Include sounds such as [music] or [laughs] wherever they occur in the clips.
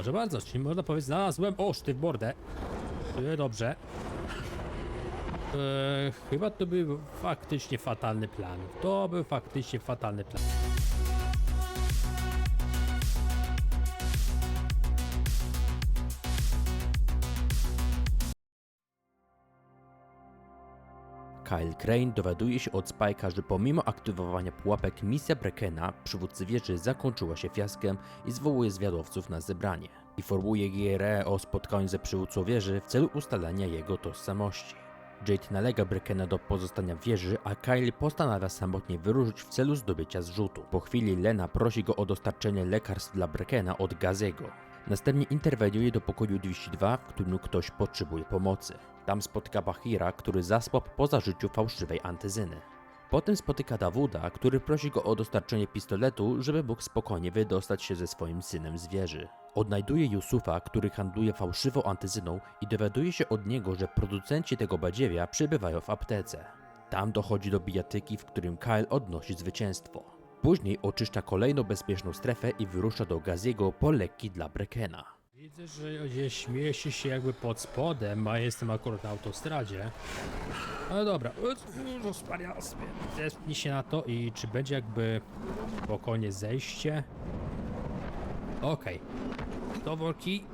Proszę bardzo, czyli można powiedzieć, znalazłem o sztyw bordę. E, Dobrze. E, chyba to był faktycznie fatalny plan. To był faktycznie fatalny plan. Kyle Crane dowiaduje się od Spike'a, że pomimo aktywowania pułapek misja Brekena, przywódcy wieży, zakończyła się fiaskiem i zwołuje zwiadowców na zebranie. Informuje GRE o spotkaniu ze przywódcą wieży w celu ustalenia jego tożsamości. Jade nalega Brekena do pozostania w wieży, a Kyle postanawia samotnie wyruszyć w celu zdobycia zrzutu. Po chwili Lena prosi go o dostarczenie lekarstw dla Brekena od Gazego. Następnie interweniuje do pokoju 202, w którym ktoś potrzebuje pomocy. Tam spotyka Bahira, który zasłabł po zażyciu fałszywej antyzyny. Potem spotyka Dawuda, który prosi go o dostarczenie pistoletu, żeby mógł spokojnie wydostać się ze swoim synem z wieży. Odnajduje Yusufa, który handluje fałszywą antyzyną i dowiaduje się od niego, że producenci tego badziewia przebywają w aptece. Tam dochodzi do bijatyki, w którym Kyle odnosi zwycięstwo. Później oczyszcza kolejną bezpieczną strefę i wyrusza do Gaziego po leki dla Brekena. Widzę, że gdzieś mieści się jakby pod spodem, a jestem akurat na autostradzie. Ale dobra. Zepnij się na to i czy będzie jakby spokojnie zejście? Okej. Do worki.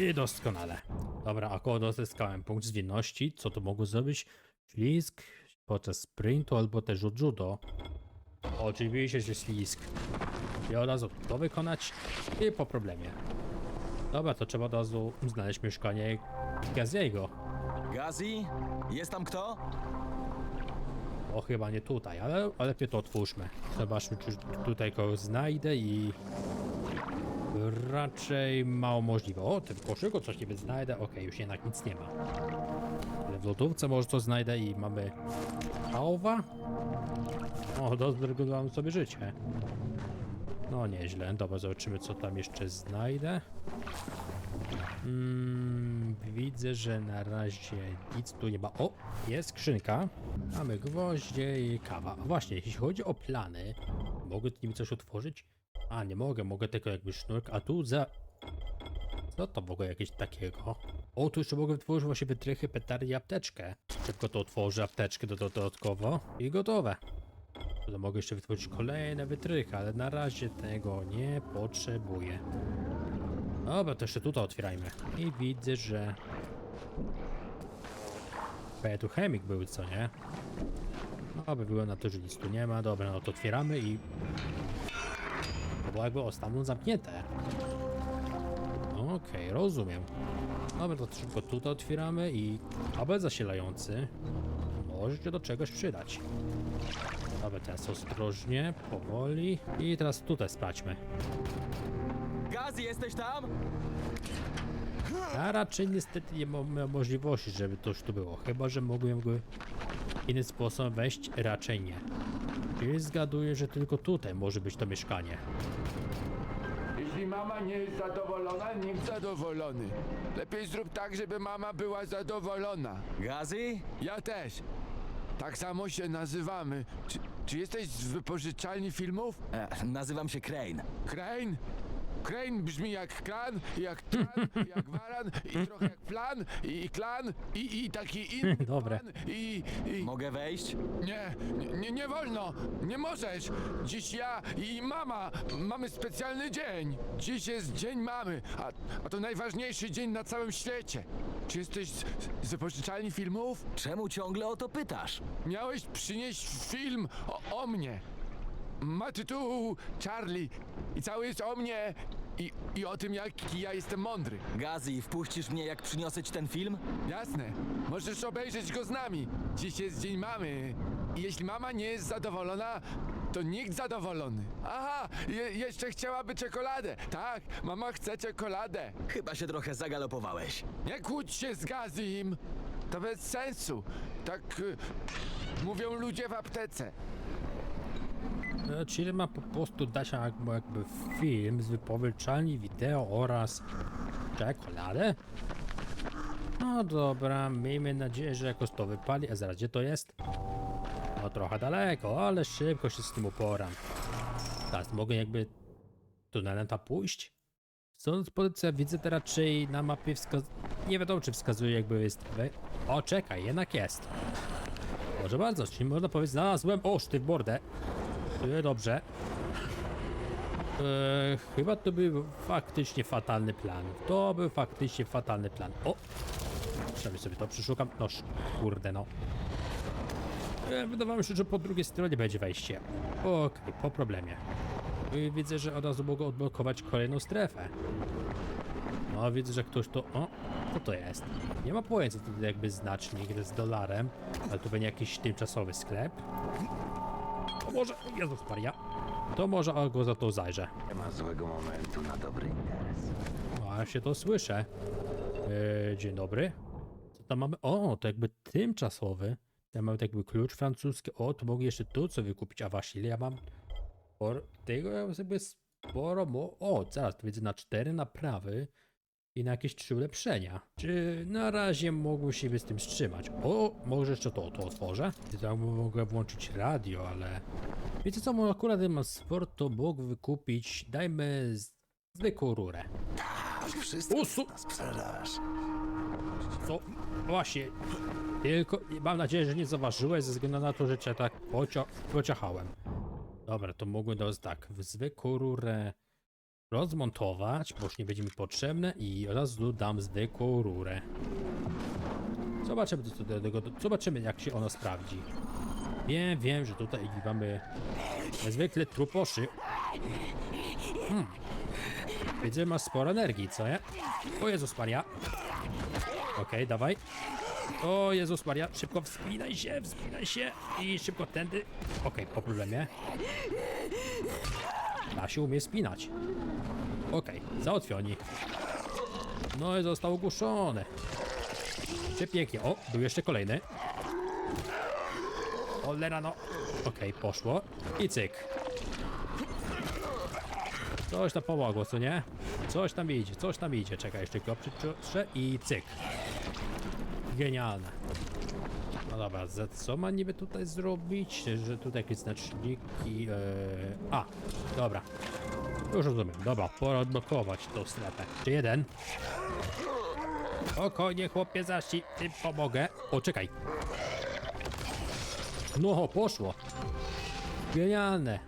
I doskonale. Dobra, akurat odzyskałem punkt zwinności. Co to mogło zrobić? Ślizg podczas sprintu albo też judo. Oczywiście, że ślizg. I od razu to wykonać i po problemie. Dobra, to trzeba od razu znaleźć mieszkanie Gaziego. Gazi? Jest tam kto? O, chyba nie tutaj, ale, ale lepiej to otwórzmy. Zobaczmy, czy tutaj kogoś znajdę i... Raczej mało możliwe. O, tym koszyku coś niby znajdę. Okej, już jednak nic nie ma. Ale w lodówce może coś znajdę i mamy... Pałwa? O, dozregulowałem sobie życie. No nieźle. Dobra, zobaczymy co tam jeszcze znajdę. Mm, widzę, że na razie nic tu nie ma. O, jest skrzynka. Mamy gwoździe i kawa. A właśnie, jeśli chodzi o plany, mogę nimi coś otworzyć? A, nie mogę, mogę tylko jakby sznurk, a tu za... Co to w ogóle jakieś takiego? O, tu jeszcze mogę wytworzyć właśnie wytrychy, petardy i apteczkę. Szybko to otworzę, apteczkę do, dodatkowo i gotowe. To mogę jeszcze wytworzyć kolejne wytrychy, ale na razie tego nie potrzebuję. Dobra, to jeszcze tutaj otwierajmy. I widzę, że... Chyba tu chemik był, co nie? No, by było na to, że nic tu nie ma. Dobra, no to otwieramy i... To było jakby o stamtąd zamknięte. Okej, rozumiem. Dobra, to szybko tutaj otwieramy i kabel zasilający może się do czegoś przydać. Dobra, teraz ostrożnie, powoli. I teraz tutaj sprawdźmy. Gazi, jesteś tam? Ja raczej niestety nie mam możliwości, żeby to już tu było. Chyba, że mogłem go inny sposób wejść, raczej nie. Czyli zgaduję, że tylko tutaj może być to mieszkanie. Jeśli mama nie jest zadowolona, nikt zadowolony. Lepiej zrób tak, żeby mama była zadowolona. Gazi? Ja też. Tak samo się nazywamy. Czy, czy jesteś z wypożyczalni filmów? E, nazywam się Crane. Crane? Crane brzmi jak kran, jak tran, jak waran i trochę jak plan i klan i, i taki inny [laughs] Dobre. pan i, i... Mogę wejść? Nie, nie- nie, nie wolno, nie możesz. Dziś ja i mama mamy specjalny dzień. Dziś jest dzień mamy, a, a to najważniejszy dzień na całym świecie. Czy jesteś z, z wypożyczalni filmów? Czemu ciągle o to pytasz? Miałeś przynieść film o, o mnie. Ma tytuł Charlie i cały jest o mnie i, i o tym, jaki ja jestem mądry. Gazi, wpuścisz mnie jak przyniosę ci ten film? Jasne, możesz obejrzeć go z nami. Dziś jest dzień mamy. I jeśli mama nie jest zadowolona, to nikt zadowolony. Aha, je, jeszcze chciałaby czekoladę. Tak, mama chce czekoladę. Chyba się trochę zagalopowałeś. Nie kłóć się z Gazim. To bez sensu. Tak y, mówią ludzie w aptece. E, Czyli ma po prostu dać jakby, jakby film z wypożyczalni wideo oraz czekoladę? No dobra, miejmy nadzieję, że jakoś to wypali. A zaraz, gdzie to jest? No trochę daleko, ale szybko się z tym uporam. Teraz mogę jakby tunelem pójść? Sądząc po co widzę, to raczej na mapie wskaz... Nie wiadomo, czy wskazuje jakby jest... O, czekaj, jednak jest. Może bardzo, czyli można powiedzieć, znalazłem... O, sztyw bordę. E, Dobrze. Eee, chyba to był faktycznie fatalny plan. To był faktycznie fatalny plan. O! Przynajmniej sobie to przeszukam. No, kurde no. E, wydawało mi się, że po drugiej stronie będzie wejście. Okej, po problemie. Widzę, że od razu mogę odblokować kolejną strefę. No, widzę, że ktoś to... O, co to jest? Nie ma pojęcia, to jakby znacznik z dolarem, ale to będzie jakiś tymczasowy sklep. To może... Jezus Maria. To może go za to zajrzę. Nie ma złego momentu na dobry interes. Właśnie to słyszę. E, dzień dobry. Co tam mamy? O, to jakby tymczasowy. Tam mamy jakby klucz francuski. O, to mogę jeszcze tu co wykupić. A właśnie, ile ja mam? Sporo, tego ja mam sobie sporo. Mo o, zaraz, to widzę na cztery naprawy i na jakieś trzy ulepszenia. Czy na razie mógłbym się z tym wstrzymać? O, może jeszcze to, to otworzę? Tam mogę włączyć radio, ale... Wiecie co, akurat mam sport, to mógł wykupić, dajmy z- zwykłą rurę. Wszystko Usu! na sprzedaż. Co? Właśnie. Tylko mam nadzieję, że nie zauważyłeś ze względu na to, że cię tak pocia pociachałem. Dobra, to mogłem teraz tak, w zwykłą rurę rozmontować, bo już nie będzie mi potrzebne i od razu dam zwykłą rurę. Zobaczymy, co do tego, zobaczymy jak się ono sprawdzi. Wiem, wiem, że tutaj mamy zwykle truposzy. Hmm. Widzę, masz sporo energii, co nie? O Jezus Maria. Okej, dawaj. O Jezus Maria, szybko wspinaj się, wspinaj się i szybko tędy. Okej, po problemie. Da się umie spinać. Okej, załatwioni. No i został ogłuszony. Czy pięknie. O, był jeszcze kolejny. Cholera no. Okej, poszło. I cyk. Coś tam pomogło, co nie? Coś tam idzie, coś tam idzie. Czekaj, jeszcze go przytrze i cyk. Genialne. No dobra, za co ma niby tutaj zrobić? Że tutaj jakieś znaczniki... E... A, dobra. Już rozumiem. Dobra, pora odblokować tą strefę. Czy jeden? Spokojnie, chłopie, zasi, tym pomogę. O, czekaj. No, poszło. Genialne.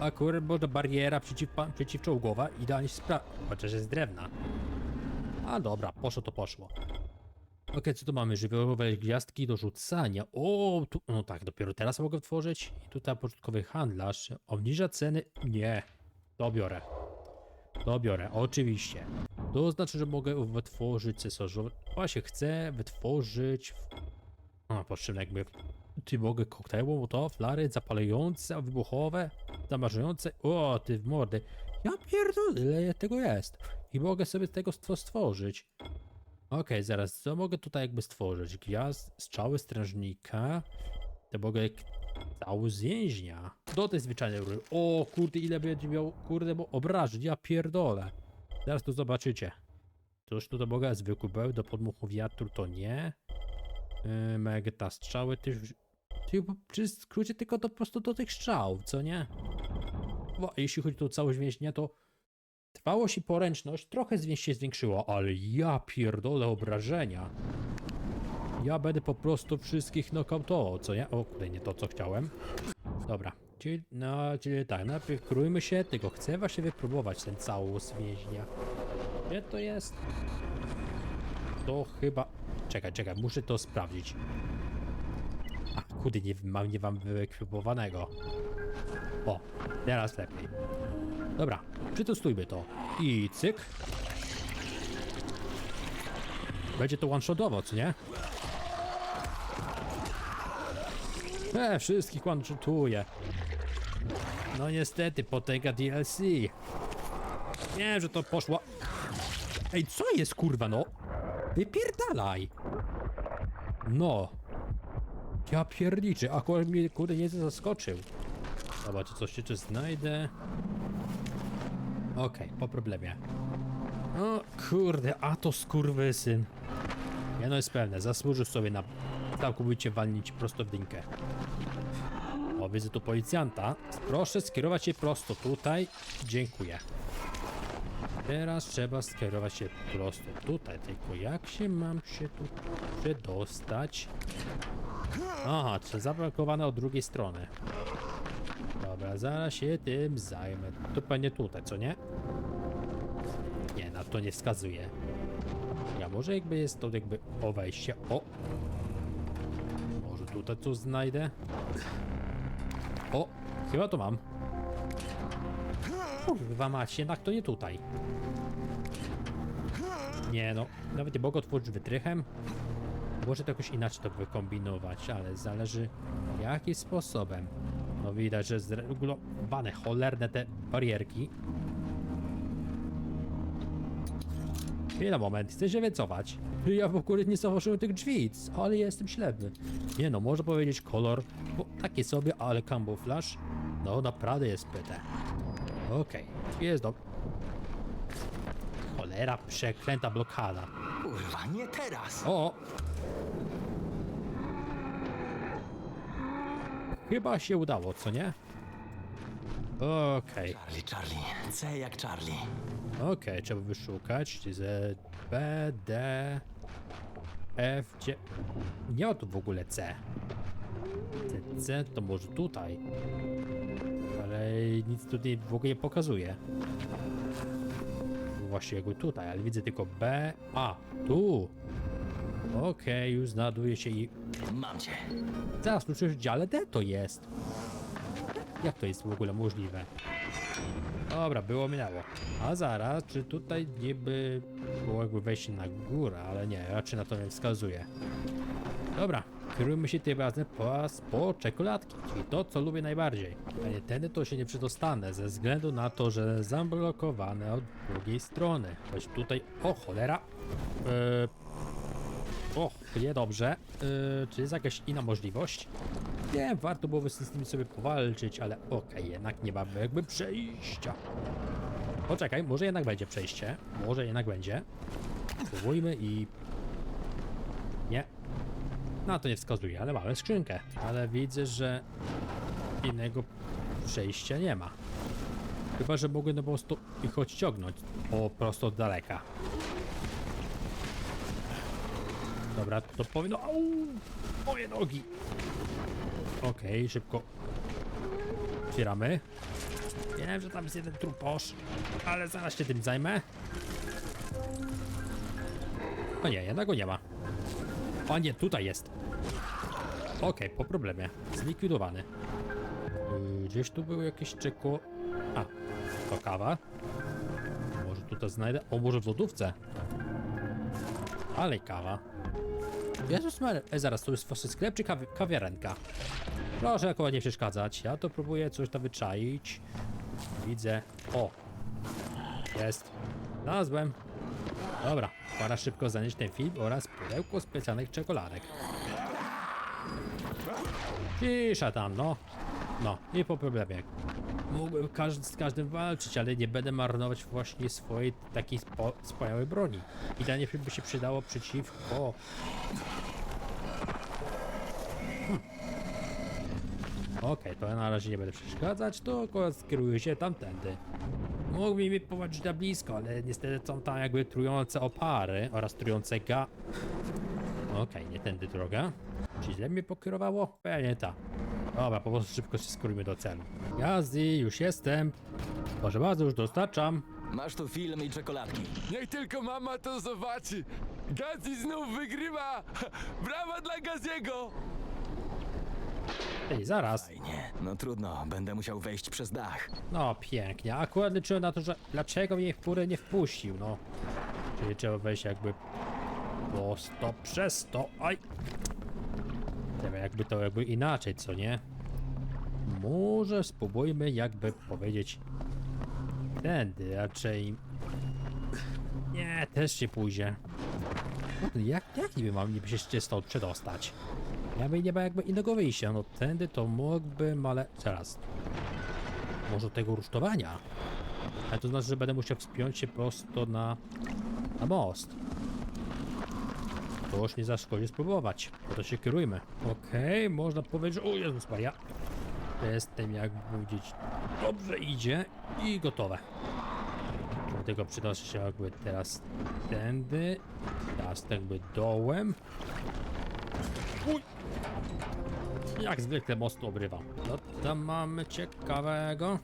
Akurat, bo to bariera przeciw, przeciwczołgowa idealnie się sprawdza. Chociaż jest drewna. A dobra, poszło to poszło. Okej, co tu mamy? Żywiołowe gwiazdki do rzucania. O, tu, no tak, dopiero teraz mogę tworzyć. I tutaj początkowy handlarz. Obniża ceny? Nie. To biorę. To biorę, oczywiście. To znaczy, że mogę wytworzyć cesarzowe. Właśnie, chcę wytworzyć... A, potrzebne jakby... Ty mogę koktajły, to flary zapalające, wybuchowe, zamarzające. O, ty w mordy. Ja pierdolę, ile tego jest. I mogę sobie tego stworzyć. Okej, zaraz, co mogę tutaj jakby stworzyć? Gwiazd, strzały strażnika. To mogę cały z więźnia. Do tej zwyczajnej rury. O, kurde, ile będzie miał, kurde, bo obrażeń, ja pierdolę. Zaraz to zobaczycie. Cóż tu to mogę? Zwykły beł do podmuchu wiatru to nie. Yy, Megta strzały też... Ty, przy skrócie tylko to po prostu do tych strzałów, co nie? Bo, jeśli chodzi o całość więźnia, to Trwałość i poręczność trochę się zwiększyło, ale ja pierdolę obrażenia. Ja będę po prostu wszystkich nokautował, co nie? O, kurde, nie to co chciałem. Dobra, czyli, no, czyli tak, najpierw krójmy się, tylko chcę właśnie wypróbować ten całus więźnia. Gdzie to jest? To chyba... Czekaj, czekaj, muszę to sprawdzić. A, kurde, nie mam, nie mam wyekwipowanego. O, teraz lepiej. Dobra, przetestujmy to. I cyk. Będzie to one-shotowo, co nie? E, wszystkich one-shotuje. No niestety, potęga DLC. Nie, że to poszło. Ej, co jest kurwa, no? Wypierdalaj. No. Ja pierniczy, akurat mnie kurde nie zaskoczył. Czy coś jeszcze znajdę? Okej, po problemie. O kurde, a to skurwysyn. Nie no jest pewne, zasłużył sobie na całkowicie walnić prosto w dynkę. O, widzę tu policjanta. Proszę skierować się prosto tutaj. Dziękuję. Teraz trzeba skierować się prosto tutaj, tylko jak się mam się tu przedostać? Aha, to zablokowane od drugiej strony. Dobra, zaraz się tym zajmę. To pewnie tutaj, co nie? To nie wskazuje. Ja może jakby jest to jakby o wejście. O! Może tutaj coś znajdę? O! Chyba to mam. Kurwa mać, jednak to nie tutaj. Nie no, nawet nie mogę otworzyć wytrychem. Może to jakoś inaczej to wykombinować, ale zależy jakim sposobem. No widać, że zregulowane cholerne te barierki. Chwila, moment, chcę się wycofać. Ja w ogóle nie zauważyłem tych drzwi, ale jestem ślepy. Nie no, można powiedzieć kolor, bo takie sobie, ale kamuflaż, no naprawdę jest pyte. Okej, jest do... Cholera, przeklęta blokada. Kurwa, nie teraz! O! Chyba się udało, co nie? Okej, Charlie, Charlie. C jak Charlie. Okej, trzeba wyszukać. Z, B, D, F, G. Nie ma tu w ogóle C. C, C to może tutaj. Ale nic tutaj w ogóle nie pokazuje. Właśnie jakby tutaj, ale widzę tylko B, A, tu. Okej, już znajduje się i Mam cię. Zaraz, tu przecież dziale D to jest. Jak to jest w ogóle możliwe? Dobra, było minęło. A zaraz, czy tutaj niby było jakby wejście na górę, ale nie, raczej na to nie wskazuje. Dobra, kierujmy się tym razem po, po czekoladki, czyli to, co lubię najbardziej. A nie tędy to się nie przedostanę, ze względu na to, że zablokowane od drugiej strony. Choć tutaj, o cholera, yy, o, niedobrze. Yy, czy jest jakaś inna możliwość? Nie, warto byłoby z tym sobie powalczyć, ale okej, jednak nie mamy jakby przejścia. Poczekaj, może jednak będzie przejście. Może jednak będzie. Spróbujmy i... Nie. Na to nie wskazuje, ale mamy skrzynkę. Ale widzę, że innego przejścia nie ma. Chyba, że mogę no po prostu ich odciągnąć po prostu od daleka. Dobra, to powinno... Au! Moje nogi! Okej, szybko. Otwieramy. Wiem, że tam jest jeden truposz, ale zaraz się tym zajmę. O nie, jednak go nie ma. O nie, tutaj jest. Okej, po problemie. Zlikwidowany. Yy, Gdzieś tu był jakieś czeko... A, to kawa. Może tutaj znajdę... O, może w lodówce. Ale kawa. Jezus Maria, e, zaraz, to jest właśnie sklep czy kawi kawiarenka? Proszę akurat nie przeszkadzać, ja to próbuję coś tam wyczaić. Widzę, o, jest, znalazłem. Dobra, pora szybko zanieść ten film oraz pudełko specjalnych czekoladek. Cisza tam, no. No, i po problemie. Mógłbym każ z każdym walczyć, ale nie będę marnować właśnie swojej takiej spo wspaniałej broni. Idealnie by się przydało przeciwko... Hmm. Okej, to ja na razie nie będę przeszkadzać, to akurat skieruję się tamtędy. Mógłbym mi popatrzeć na blisko, ale niestety są tam jakby trujące opary oraz trujące ga... Okej, nie tędy droga. Czy źle mnie pokierowało? Pewnie tak. Dobra, po prostu szybko się skierujmy do celu. Jazdy, już jestem. Proszę bardzo, już dostarczam. Masz tu film i czekoladki. Niech tylko mama to zobaczy. Gazi znów wygrywa. [laughs] Brawa dla Gaziego. Ej, zaraz. Fajnie. No trudno, będę musiał wejść przez dach. No, pięknie. Akurat liczyłem na to, że dlaczego mnie w górę nie wpuścił, no. Czyli trzeba wejść jakby prosto przez to. Aj! Trzeba jakby to jakby inaczej, co nie? Może spróbujmy jakby powiedzieć tędy raczej. Nie, też się pójdzie. Jak, jak niby mam niby się stąd przedostać? Ja bym nie ma jakby innego wyjścia. No tędy to mógłbym, ale zaraz. Może tego rusztowania? Ale to znaczy, że będę musiał wspiąć się prosto na, na most. Już nie zaszkodzi spróbować. To się kierujmy. Okej, można powiedzieć. O Jezus Maria. Jestem, jak powiedzieć, dobrze idzie i gotowe. Dlatego przenoszę się jakby teraz tędy. Teraz jakby dołem. Uj! Jak zwykle mocno obrywa. No tam mamy ciekawego.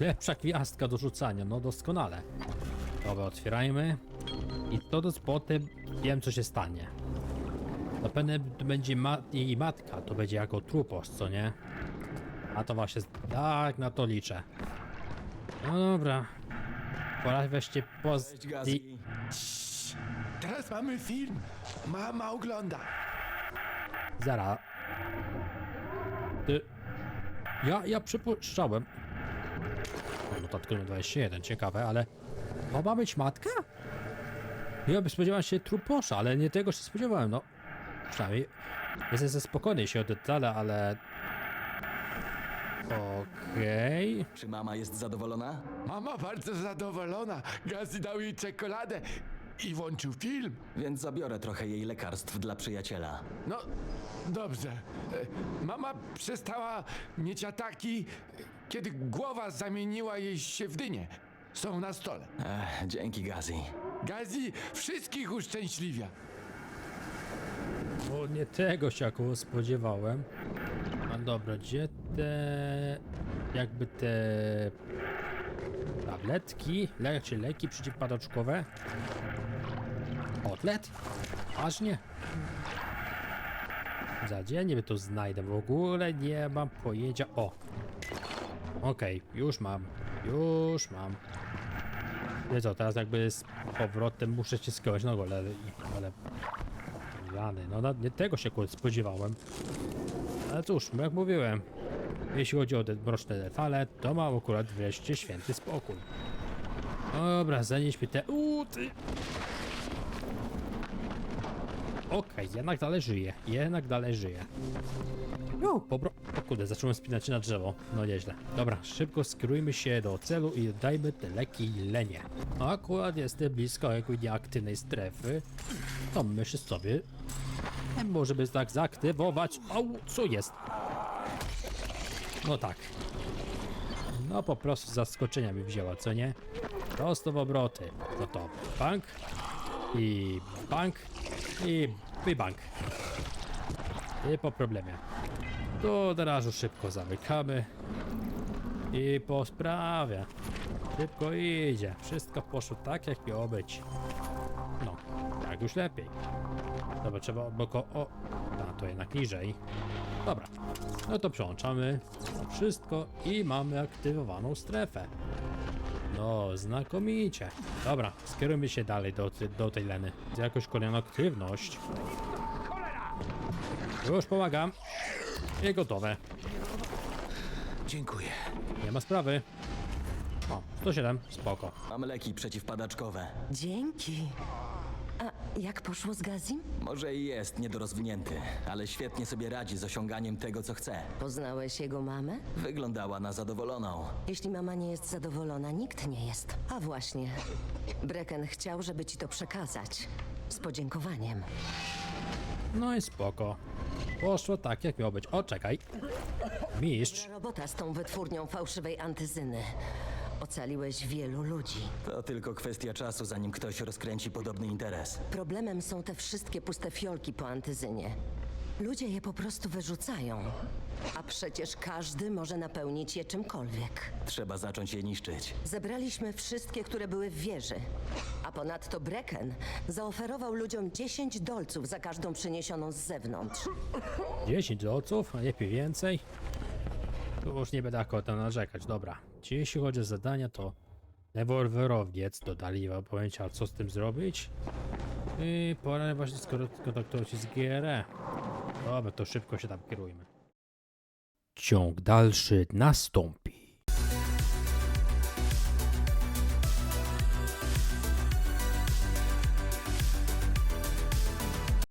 Lepsza gwiazdka do rzucania, no doskonale. Dobra, otwierajmy. I to do potem wiem co się stanie. Zapewne to będzie ma jej matka, to będzie jako truposz, co nie? A to właśnie, tak na to liczę. No dobra. Pora wreszcie poz... Cześć, Gazi. Teraz mamy film. Mama ogląda. Zara. Ty... Ja, ja przypuszczałem... O, Notatkę numer 21, ciekawe, ale... To ma być matka? Ja by spodziewałem się truposza, ale nie tego się spodziewałem, no. Przynajmniej... Jestem ze spokojny się o detale, ale... Okej... Czy mama jest zadowolona? Mama bardzo zadowolona. Gazi dał jej czekoladę i włączył film. Więc zabiorę trochę jej lekarstw dla przyjaciela. No, dobrze. E, Mama przestała mieć ataki, kiedy głowa zamieniła jej się w dynię. Są na stole. Ech, dzięki, Gazi. Gazi wszystkich uszczęśliwia. Bo nie tego się akurat spodziewałem. A dobra, gdzie te... Jakby te... Tabletki, le, czy leki przeciwpadaczkowe? Kotlet? Aż nie. Za dzień by to znajdę, w ogóle nie mam pojęcia. O! Okej, już mam, już mam. Nie co, teraz jakby z powrotem muszę się skończyć, no ale, ale Rany, no na- nie tego się spodziewałem. Ale cóż, jak mówiłem, jeśli chodzi o te mroczne detale, to mam akurat wreszcie święty spokój. Dobra, zanieśmy te... Uuu, ty... Okej, jednak dalej żyje, jednak dalej żyje. No, pobro... O kurde, zacząłem spinać się na drzewo. No nieźle. Dobra, szybko skierujmy się do celu i dajmy te leki Lenie. Akurat jestem blisko jakiejś nieaktywnej strefy. To myślę sobie, może by tak zaktywować. Au, co jest? No tak. No po prostu zaskoczenia mi wzięła, co nie? Prosto w obroty. No to bank i bank i, i bank. I po problemie. To od razu szybko zamykamy. I po sprawie. Szybko idzie. Wszystko poszło tak, jak miało być. No, tak już lepiej. Dobra, trzeba oboko... O, a to jednak niżej. Dobra, no to przełączamy wszystko i mamy aktywowaną strefę. No, znakomicie. Dobra, skierujmy się dalej do, do tej Leny. Jakoś kolejną aktywność. Już pomagam. I gotowe. Dziękuję. Nie ma sprawy. O, 107, spoko. Mam leki przeciwpadaczkowe. Dzięki. A jak poszło z Gazim? Może i jest niedorozwinięty, ale świetnie sobie radzi z osiąganiem tego, co chce. Poznałeś jego mamę? Wyglądała na zadowoloną. Jeśli mama nie jest zadowolona, nikt nie jest. A właśnie. Brecken chciał, żeby ci to przekazać. Z podziękowaniem. No i spoko. Poszło tak, jak miało być. O, czekaj. Mistrz. Robota z tą wytwórnią fałszywej antyzyny. Ocaliłeś wielu ludzi. To tylko kwestia czasu, zanim ktoś rozkręci podobny interes. Problemem są te wszystkie puste fiolki po antyzynie. Ludzie je po prostu wyrzucają. A przecież każdy może napełnić je czymkolwiek. Trzeba zacząć je niszczyć. Zebraliśmy wszystkie, które były w wieży. A ponadto Brecken zaoferował ludziom 10 dolców za każdą przyniesioną z zewnątrz. 10 dolców, a lepiej więcej. Tu już nie będę akurat narzekać. Dobra. Czy jeśli chodzi o zadania, to rewolwerowiec dodali wam pojęcia, co z tym zrobić. I pora właśnie skoro skontaktować się z GRE. Dobra, to szybko się tam kierujmy. Ciąg dalszy nastąpi.